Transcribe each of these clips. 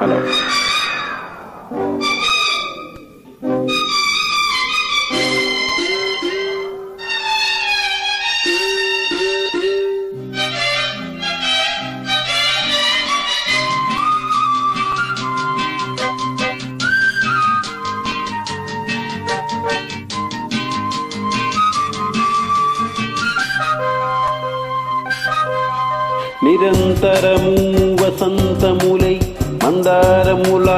Hello. నిరంతరము వసంతములై మందారముల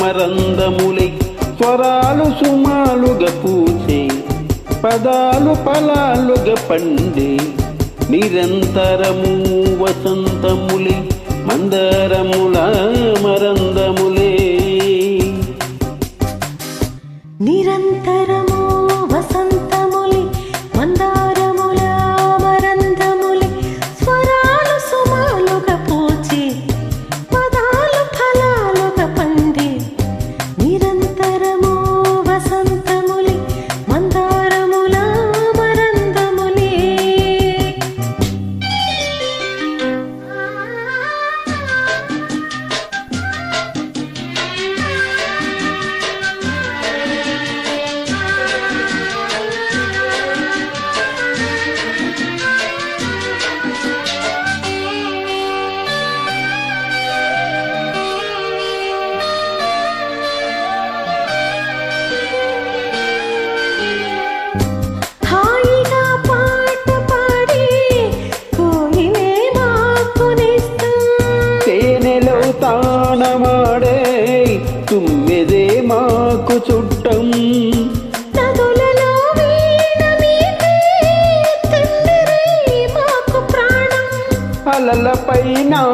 మరందములై స్వరాలు సుమాలుగా పూసే పదాలు ఫలాలుగా పండే నిరంతరము వసంతములై మందారముల మరందములే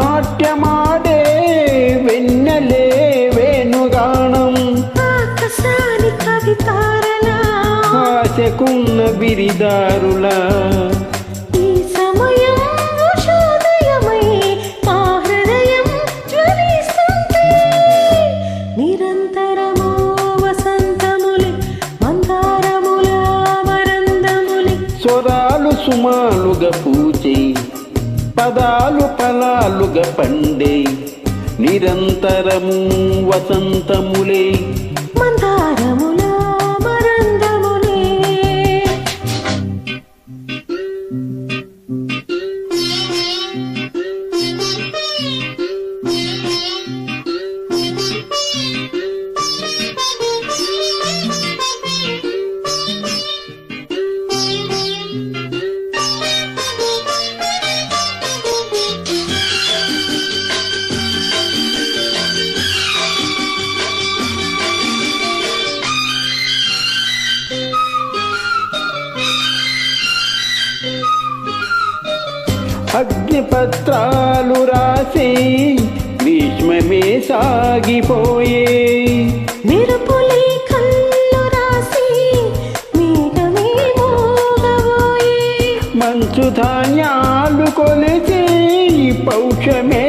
నాట్యమాడే వెన్నెలే వేణుగాణం ఆశకున్న బిరిదారులా ఈ సమయం ఉషోదయమై మా హృదయం జ్వలిస్తుంది నిరంతరము వసంతములి మందారముల వరందములి స్వరాలు సుమాలుగా పదాలు ఫలాలుగా పండే నిరంతరము వసంతములే. మందారముల అగ్నిపత్రాలు రాసి భీష్మమే సాగిపోయే. మంచు ధాన్యాలు కొలిచి పౌషమే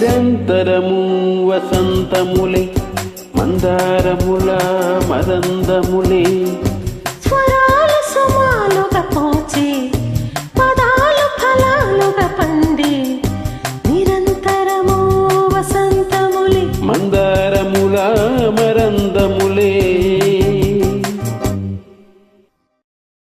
నిరంతరము వసంతములే మందారముల మదందములే.